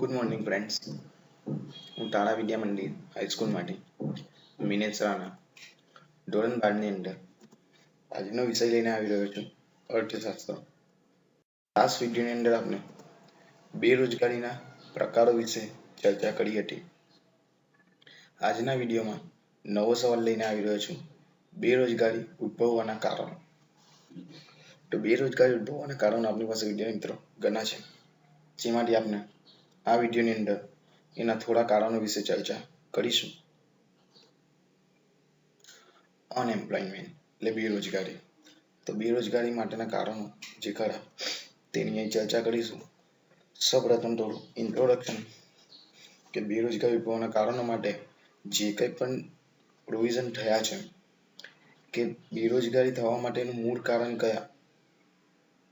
Good morning friends હું તારા વિદ્યા મંદિર હાઈસ્કૂલમાંથી મિનેશ રાણા ધોરણ બારની અંદર આજનો વિષય લઈને આવી રહ્યો છું, અર્થશાસ્ત્ર. લાસ્ટ વિડીયોની અંદર આપણે બેરોજગારીના પ્રકારો વિશે ચર્ચા કરી હતી. આજના વિડીયોમાં નવો સવાલ લઈને આવી રહ્યો છું, બેરોજગારી ઉદ્ભવવાના કારણો. તો બેરોજગારી ઉદ્ભવવાના કારણો આપણી પાસે વિદ્યા મિત્રો ઘણા છે. જેમાંથી આપણે આ વિડીયોની અંદર એના થોડા કારણો વિશે ચર્ચા કરીશું. અનએમ્પ્લોયમેન્ટ એટલે બેરોજગારી. તો બેરોજગારી માટેના કારણો જે ખરા તેની અહીં ચર્ચા કરીશું. સૌપ્રથમ થોડું ઇન્ટ્રોડક્શન કે બેરોજગારી ઉદ્ભવવાના કારણો માટે જે કંઈ પણ પ્રોવિઝન થયા છે કે બેરોજગારી થવા માટેનું મૂળ કારણ કયા?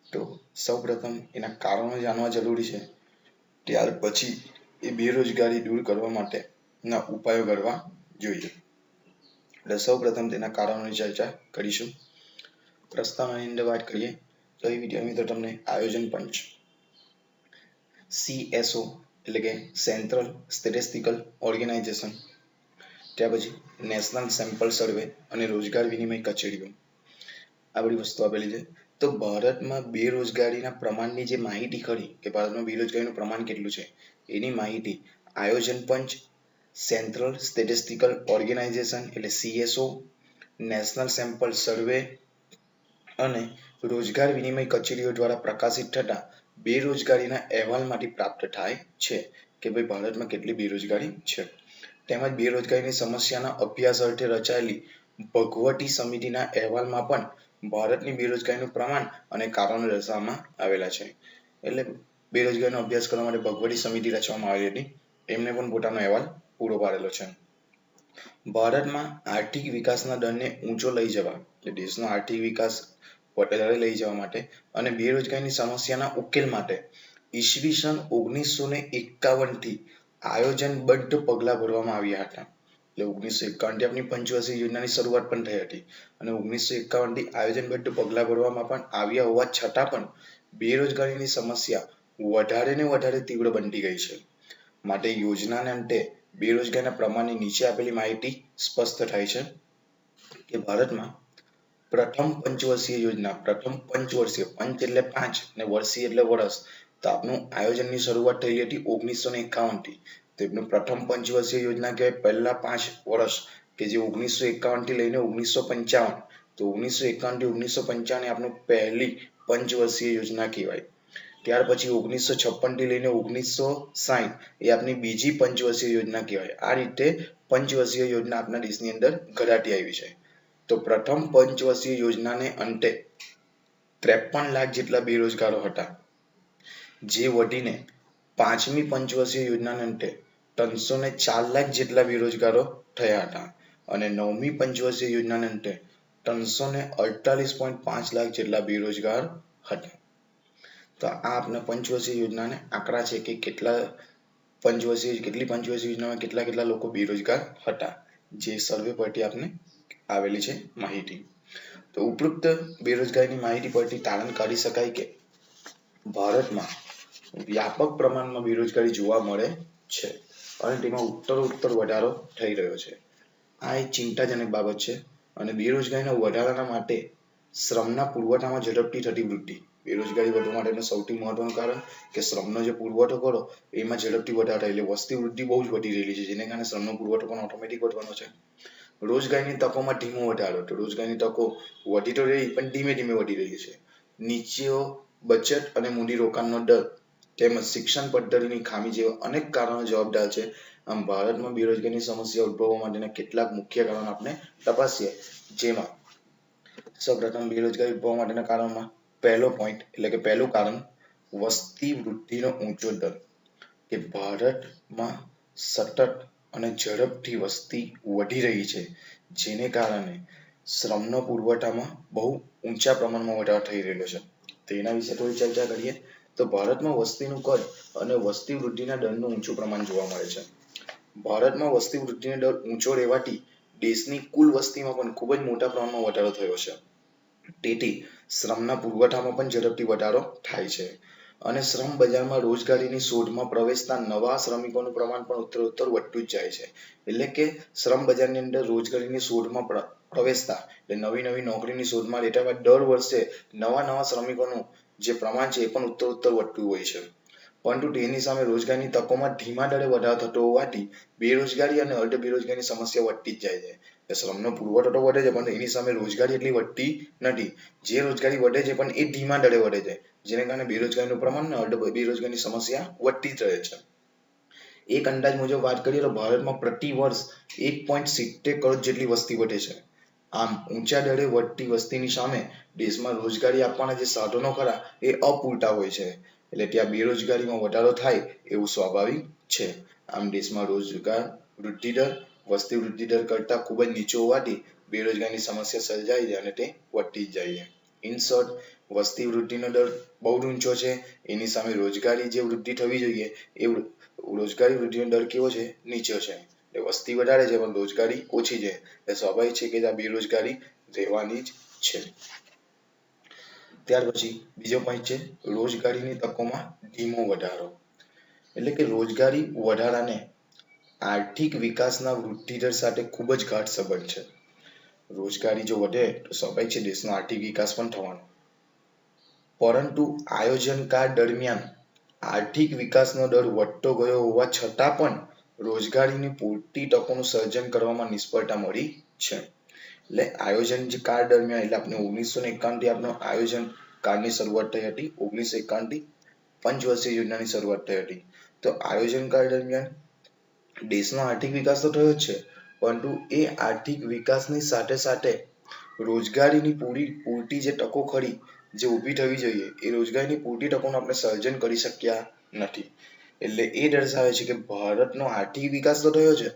તો સૌપ્રથમ એના કારણો જાણવા જરૂરી છે. ત્યાર પછી એ બેરોજગારી દૂર કરવા માટેના ઉપાયો કરવા જોઈએ. એટલે સૌપ્રથમ તેના કારણોની ચર્ચા કરીશું. પ્રસ્તાવનાની અંદર વાત કરીએ તો એ વિડીયોની અંદર તમને આયોજન પંચ સીએસઓ એટલે કે સેન્ટ્રલ સ્ટેટિસ્ટિકલ ઓર્ગેનાઇઝેશન ત્યાર પછી નેશનલ સેમ્પલ સર્વે અને રોજગાર વિનિમય કચેરીઓ. આ બધી વસ્તુ આપેલી છે. તો ભારતમાં બેરોજગારીના પ્રમાણની જે માહિતી ખરી કે ભારતમાં બેરોજગારીનું પ્રમાણ કેટલું છે, એની માહિતી આયોજન પંચ, સેન્ટ્રલ સ્ટેટિસ્ટિકલ ઓર્ગેનાઇઝેશન એટલે સીએસઓ નેશનલ સેમ્પલ સર્વે અને રોજગાર વિનિમય કચેરીઓ દ્વારા પ્રકાશિત થતા બેરોજગારીના અહેવાલમાંથી પ્રાપ્ત થાય છે કે ભાઈ ભારતમાં કેટલી બેરોજગારી છે. તેમજ બેરોજગારીની સમસ્યાના અભ્યાસ અર્થે રચાયેલી ભગવટી સમિતિના અહેવાલમાં પણ ભારતની બેરોજગારીનું પ્રમાણ અને કારણો દર્શાવવામાં આવેલા છે. એટલે બેરોજગારીનો અભ્યાસ કરવા માટે ભગવડી સમિતિ રચવામાં આવી હતી. એમને પણ પોતાનો અહેવાલ પૂરો પાડેલો છે. ભારતમાં આર્થિક વિકાસના દરને ઊંચો લઈ જવા એટલે દેશનો આર્થિક વિકાસ વધારે લઈ જવા માટે અને બેરોજગારીની સમસ્યાના ઉકેલ માટે ઈસવીસન ઓગણીસો ને એકાવનથી આયોજનબદ્ધ પગલાં ભરવામાં આવ્યા હતા. એટલે ઓગણીસો એકાવનથી આપણી પંચવર્ષીય યોજનાની શરૂઆત પણ થઈ હતી. અને ઓગણીસો એકાવનથી આયોજનબદ્ધ પગલાં ભરવામાં પણ આવ્યા હોવા છતાં પણ બેરોજગારીની સમસ્યા વધારે ને વધારે તીવ્ર બનતી ગઈ છે. માટે યોજનાને અંતે બેરોજગારના પ્રમાણની નીચે આપેલી માહિતી સ્પષ્ટ થાય છે કે ભારતમાં પ્રથમ પંચવર્ષીય યોજના, પ્રથમ પંચવર્ષીય પંચ એટલે પાંચ અને વર્ષીય એટલે વર્ષ તો આપનું આયોજનની શરૂઆત થઈ હતી ઓગણીસો ને એકાવન થી તો એમનું પ્રથમ પંચવર્ષીય યોજના કહેવાય. પહેલા પાંચ વર્ષ કે જે ઓગણીસો એકાવનથી લઈને ઓગણીસો પંચાવન. તો ઓગણીસો એકાવનથી ઓગણીસો પંચાવન એ આપનું પહેલી પંચવર્ષીય યોજના કહેવાય. ત્યાર પછી ઓગણીસો છપ્પનથી લઈને ઓગણીસો સાહીઠ એ આપની બીજી પંચવર્ષીય યોજના કહેવાય. આ રીતે પંચવર્ષીય યોજના આપણા દેશની અંદર ઘડાટી આવી છે. તો પ્રથમ પંચવર્ષીય યોજનાને અંતે ત્રેપન લાખ જેટલા બેરોજગારો હતા. જે વધીને પાંચમી પંચવર્ષીય યોજનાને અંતે ત્રણસો ને ચાર લાખ જેટલા બેરોજગારો થયા હતા અને નવમી પંચવર્ષીય યોજનાને અંતે ત્રણસો ને અડતાલીસ પોઈન્ટ પાંચ લાખ જેટલા બેરોજગાર હતા. તો આ આપણે પંચવર્ષીય યોજનાને આંકડા છે કે કેટલા પંચવર્ષીય, કેટલી પંચવર્ષીય યોજનામાં કેટલા કેટલા લોકો બેરોજગાર હતા, જે સર્વે પરથી આપને આવેલી છે માહિતી. તો ઉપરોક્ત બેરોજગારીની માહિતી પરથી તારણ કાઢી શકાય કે ભારતમાં વ્યાપક પ્રમાણમાં બેરોજગારી જોવા મળે છે. અને તેમાં ઉત્તર ઉત્તર વધારો થઈ રહ્યો છે. આ એક ચિંતાજનક બાબત છે અને બેરોજગારીના વધારાના માટે શ્રમના પુરવઠામાં ઝડપથી થતી વૃદ્ધિ. બેરોજગારી વધવા માટેનું સૌથી મહત્વનું કારણ કે શ્રમનો જે પુરવઠો કરો એમાં ઝડપથી વધારો એટલે વસ્તી વૃદ્ધિ બહુ જ વધી રહેલી છે, જેને કારણે શ્રમનો પુરવઠો પણ ઓટોમેટિક વધવાનો છે. રોજગારીની તકોમાં ધીમો વધારો, તો રોજગારીની તકો વધી તો રહી, પણ ધીમે ધીમે વધી રહી છે. નીચેઓ બચત અને મૂડી રોકાણનો દર તેમજ શિક્ષણ પદ્ધતિની ખામી જેવા અનેક કારણો જવાબદાર છે. આમ ભારતમાં બેરોજગારીની સમસ્યા ઉદ્ભવવા માટેના કેટલાક મુખ્ય કારણો આપણે તપાસીએ. જેમાં સૌપ્રથમ બેરોજગારી ઉદ્ભવવા માટેના કારણોમાં પહેલો પોઈન્ટ એટલે કે પહેલું કારણ વસ્તી વૃદ્ધિનો ઊંચો દર. કે ભારતમાં સતત અને ઝડપથી વસ્તી વધી રહી છે, જેને કારણે શ્રમનો પુરવઠામાં બહુ ઊંચા પ્રમાણમાં વધારો થઈ રહેલો છે. તેના વિશે થોડી ચર્ચા કરીએ. તો ભારતમાં વસ્તીનું કદ અને વસ્તી વૃદ્ધિના દરનું ઊંચું પ્રમાણ જોવા મળે છે. ભારતમાં વસ્તી વૃદ્ધિનો દર ઊંચો રહેવાથી દેશની કુલ વસ્તીમાં પણ ખૂબ જ મોટા પ્રમાણમાં વધારો થયો છે. તેથી શ્રમના પુરવઠામાં પણ ઝડપથી વધારો થાય છે. અને શ્રમ બજારમાં રોજગારીની શોધમાં પ્રવેશતા નવા શ્રમિકોનું પ્રમાણ પણ ઉત્તરોત્તર વધતું જ જાય છે. એટલે કે શ્રમ બજારની અંદર રોજગારીની શોધમાં પ્રવેશતા એટલે નવી નવી નોકરીની શોધમાં રહેતા દર વર્ષે નવા નવા શ્રમિકોનું જે પ્રમાણ છે એ પણ ઉત્તર ઉત્તર વધતું હોય છે. પરંતુ તેની સામે રોજગારની તકોમાં ધીમા દરે વધારો થતો હોવાથી બેરોજગારી અને અર્ધ બેરોજગારીની સમસ્યા વધતી જ જાય છે. શ્રમનો પુરવઠો તો વધે છે પણ એની સામે રોજગારી એટલી વધતી નથી. જે રોજગારી વધે છે પણ એ ધીમા દરે વધે છે, જેને કારણે બેરોજગારીનું પ્રમાણ અને અર્ધ બેરોજગારીની સમસ્યા વધતી જ રહે છે. એક અંદાજ મુજબ વાત કરીએ તો ભારતમાં પ્રતિ વર્ષ એક પોઈન્ટ સિત્તેર કરોડ જેટલી વસ્તી વધે છે. આમ ઊંચા દરે વધતી વસ્તીની સામે દેશમાં રોજગારી આપવાના જે સાધનો ખરા એ અપૂરતા હોય છે. એટલે ત્યાં બેરોજગારીમાં વધારો થાય એવું સ્વાભાવિક છે. આમ દેશમાં રોજગાર વૃદ્ધિ દર, વસ્તી વૃદ્ધિ દર કરતા ખૂબ જ નીચો હોવાથી બેરોજગારીની સમસ્યા સર્જાય છે અને તે વધતી જ જાય છે. In short, વસ્તી વૃદ્ધિનો દર બહુ ઊંચો છે. એની સામે રોજગારી જે વૃદ્ધિ થવી જોઈએ એ રોજગારી વૃદ્ધિનો દર કેવો છે? નીચો છે. વસ્તી વધારે છે, પણ રોજગારી ઓછી છે. એટલે સ્વાભાવિક છે કે ત્યાં બેરોજગારી રહેવાની જ છે. ત્યાર પછી બીજો પોઈન્ટ છે, રોજગારીની તકોમાં ધીમો વધારો. એટલે કે રોજગારી વધારાને આર્થિક વિકાસના વૃદ્ધિ દર સાથે ખૂબ જ ગાઢ સંબંધ છે. રોજગારી જો વધે, તો સ્વાભાવિક છે દેશનો આર્થિક વિકાસ પણ થવાનો. પરંતુ આયોજન કાળ દરમિયાન આર્થિક વિકાસનો દર વધતો ગયો હોવા છતાં પણ રોજગારીની પૂરતી તકોનું સર્જન કરવામાં નિષ્ફળતા મળી છે. એટલે આયોજન જે કાળ દરમિયાન, એટલે આપણે ઓગણીસો ને એકાવનથી આપણો આયોજન કાળની શરૂઆત થઈ હતી. ઓગણીસો એકાવનથી પંચવર્ષીય યોજનાની શરૂઆત થઈ હતી. તો આયોજન કાળ દરમિયાન દેશનો આર્થિક વિકાસ તો થયો જ છે, પરંતુ એ આર્થિક વિકાસની સાથે સાથે રોજગારીની પૂરી, પૂરતી જે તકો ખરી, જે ઊભી થવી જોઈએ, એ રોજગારીની પૂરતી તકોનું આપણે સર્જન કરી શક્યા નથી. એટલે એ દર્શાવે છે કે ભારતનો આર્થિક વિકાસ તો થયો છે,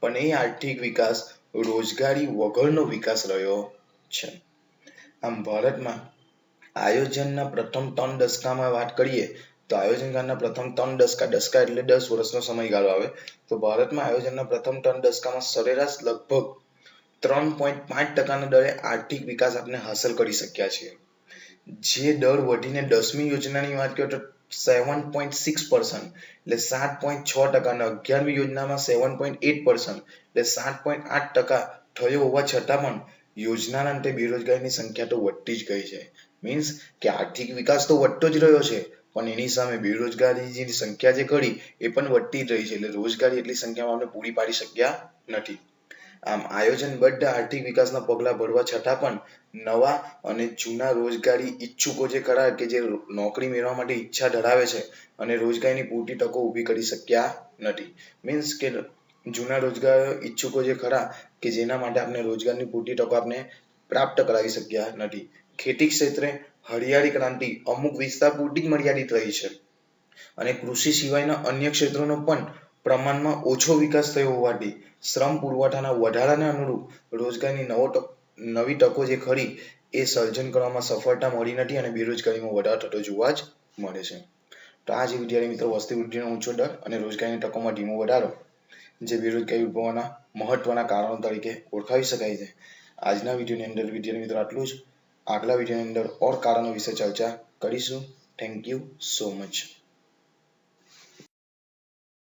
પણ એ આર્થિક વિકાસ રોજગારી વગરનો વિકાસ રહ્યો છે. આમ ભારતમાં આયોજનના પ્રથમ ત્રણ દશકામાં વાત કરીએ, તો આયોજનકારના પ્રથમ ત્રણ દસકા દસકા એટલે દસ વર્ષનો સમયગાળો આવે, તો ભારતમાં આયોજનના પ્રથમ ત્રણ દશકામાં સરેરાશ લગભગ ત્રણ પોઈન્ટ પાંચ ટકાના દરે આર્થિક વિકાસ આપણે હાંસલ કરી શક્યા છીએ. જે દર વધીને દસમી યોજનાની વાત કરીએ તો સેવન પોઈન્ટ સિક્સ પર્સન્ટ એટલે સાત પોઈન્ટ છ ટકા અને અગિયારમી યોજનામાં સેવન પોઈન્ટ એટ પર્સન્ટ એટલે સાત પોઈન્ટ આઠ ટકા થયો હોવા છતાં પણ યોજનાના અંતે બેરોજગારીની સંખ્યા તો વધતી જ ગઈ છે. મીન્સ કે આર્થિક વિકાસ તો વધતો જ રહ્યો છે, પણ એની સામે બેરોજગારી જે સંખ્યા જે ઘડી એ પણ વધતી જ રહી છે, એટલે રોજગારી એટલી સંખ્યામાં આપણે પૂરી પાડી શક્યા નથી. આમ આયોજનબદ્ધ આર્થિક વિકાસના પગલાં ભરવા છતાં પણ નવા અને જૂના રોજગારી ઈચ્છુકો જે ખરા કે જે નોકરી મેળવવા માટે ઈચ્છા ધરાવે છે અને રોજગારીની પૂરતી તકો ઊભી કરી શક્યા નથી. મીન્સ કે જૂના રોજગાર ઈચ્છુકો જે ખરા કે જેના માટે આપણે રોજગારની પૂરતી તકો આપણે પ્રાપ્ત કરાવી શક્યા નથી. ખેતી ક્ષેત્રે હરિયાળી ક્રાંતિ અમુક વિસ્તાર પૂરતી જ મર્યાદિત રહી છે. અને કૃષિ સિવાયના અન્ય ક્ષેત્રોનો પણ પ્રમાણમાં ઓછો વિકાસ થયો હોવાથી શ્રમ પુરવઠાના વધારાને અનુરૂપ રોજગારની નવો નવી તકો જે ખરી એ સર્જન કરવામાં સફળતા મળી નથી અને બેરોજગારીમાં વધારો થતો જોવા જ મળે છે. તો આ જે વિદ્યાર્થી મિત્રો વસ્તી વૃદ્ધિનો ઊંચો દર અને રોજગારીની તકોમાં ધીમો વધારો, જે બેરોજગારી ઉદ્ભવવાના મહત્વના કારણો તરીકે ઓળખાવી શકાય છે. આજના વિડીયોની અંદર વિદ્યાર્થી મિત્રો, આટલું જ. આગલા વિડીયોની અંદર ઓર કારણો વિશે ચર્ચા કરીશું. Thank you so much